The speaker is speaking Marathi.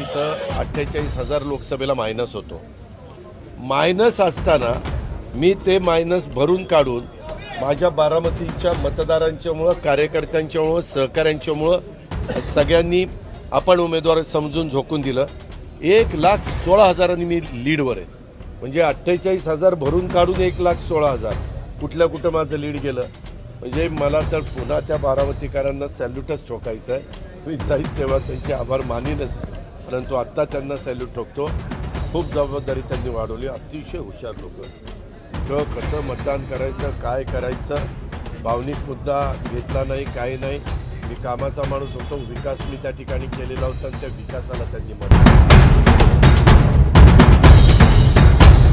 तिथं अठ्ठेचाळीस हजार लोकसभेला मायनस होतो. मायनस असताना मी ते मायनस भरून काढून माझ्या बारामतीच्या मतदारांच्यामुळं कार्यकर्त्यांच्यामुळं सहकाऱ्यांच्यामुळं सगळ्यांनी आपण उमेदवार समजून झोकून दिलं. एक लाख सोळा हजारांनी मी लीडवर आहे. म्हणजे अठ्ठेचाळीस हजार भरून काढून एक लाख सोळा हजार. कुठल्या कुठं माझं लीड गेलं? म्हणजे मला तर पुन्हा त्या बारामतीकरांना सॅल्यूटच ठोकायचं आहे मी जाईल तेव्हा त्यांचे आभार मानीनच. परंतु आत्ता त्यांना सॅल्यूट ठोकतो. खूप जबाबदारी त्यांनी वाढवली. अतिशय हुशार लोक. तर कसं मतदान करायचं काय करायचं भावनिक मुद्दा घेतला नाही काही नाही. मी कामाचा माणूस होतो विकास मी त्या ठिकाणी केलेला होता आणि त्या विकासाला त्यांनी मत